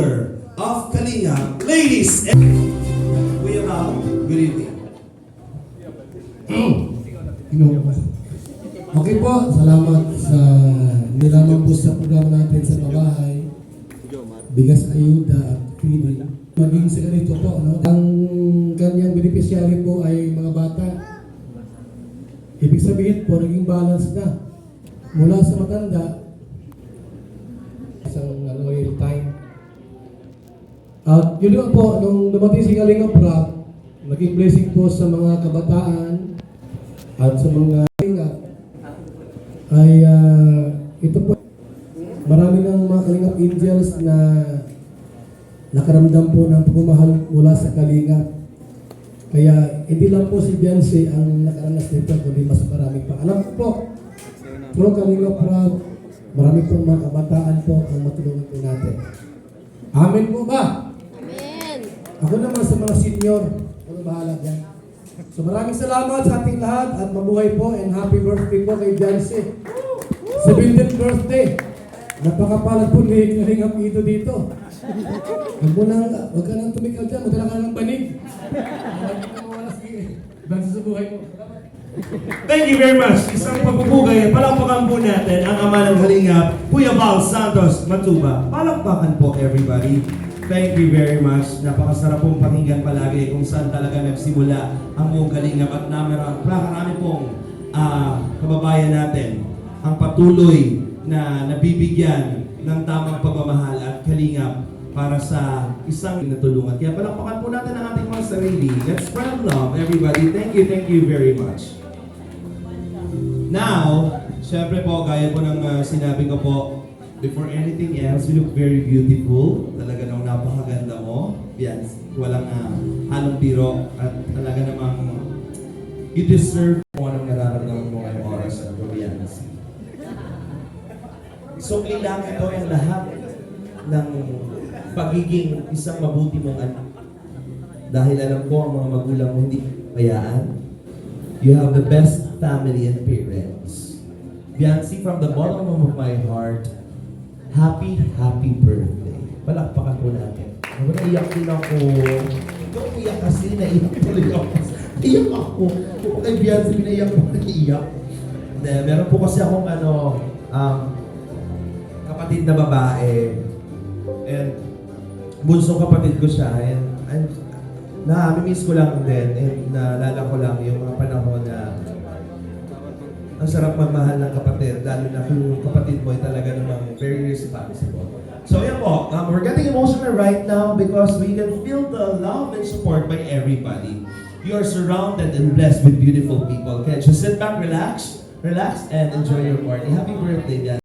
founder of Kalinga. Ladies and... Kuya Ram, good evening. Okay po, salamat sa nilamang po sa programa natin sa pabahay. Bigas ayuda at feeding. Maging sa ganito po, no? ang kanyang beneficiary po ay mga bata. Ibig sabihin po, naging balance na. Mula sa matanda, At yun nga po, nung dumating si Kalinga Prab, naging blessing po sa mga kabataan at sa mga Kalinga ay ah, ito po marami ng mga Kalingap Angels na nakaramdam po ng pagmamahal mula sa Kalingap. Kaya hindi lang po si Beyonce ang nakaranas nito, kundi mas marami pa. Alam ko po, through Kalingap Proud, marami pong mga kabataan po ang matulungan po natin. Amen po ba? Ako naman sa mga senior, ako na bahala dyan. So maraming salamat sa ating lahat at mabuhay po and happy birthday po kay Jancy. 70th birthday. Napakapalad po ni Kalingap Ito dito. Huwag mo nang, huwag ka nang tumikaw dyan, magdala ka ng banig. Hindi ka mawala sa Bansa sa buhay mo. Thank you very much. Isang pagpupugay. Palakpakan po natin ang ama ng Kalingap, Kuya Val Santos Matuba. Palakpakan po everybody. Thank you very much. Napakasarap pong pakinggan palagi kung saan talaga nagsimula ang buong Kalingap at namarami, nakarami pong ah, kababayan natin ang patuloy na nabibigyan ng tamang pagmamahal at kalingap para sa isang natulungan. Kaya palakpakan sarili. Let's spread love, everybody. Thank you, thank you very much. Now, syempre po, gaya po ng uh, sinabi ko po, before anything else, you look very beautiful. Talaga nang napakaganda mo. Yan, walang uh, halong biro at talaga namang you deserve kung anong nararamdaman mo ngayong oras na Bianca. Sukli lang ito ang lahat ng pagiging isang mabuti mong anak. Dahil alam ko ang mga magulang mo hindi kayaan. You have the best family and parents. Biancy, from the bottom of my heart, happy, happy birthday. Palakpakan po natin. Ako naiyak din ako. Ikaw umiyak kasi, naiyak tuloy ako. Iyak ako. Kung kay Biancy, pinaiyak ko, naiyak. Hindi, meron po kasi akong ano, um, kapatid na babae. And bunsong kapatid ko siya. And, and na-miss ko lang din. And naalala ko lang yung mga panahon na ang sarap magmahal ng kapatid, lalo na kung kapatid mo ay talaga namang very responsible. So yan po, um, we're getting emotional right now because we can feel the love and support by everybody. You are surrounded and blessed with beautiful people. Kaya just sit back, relax, relax, and enjoy your party. Happy birthday, Dan.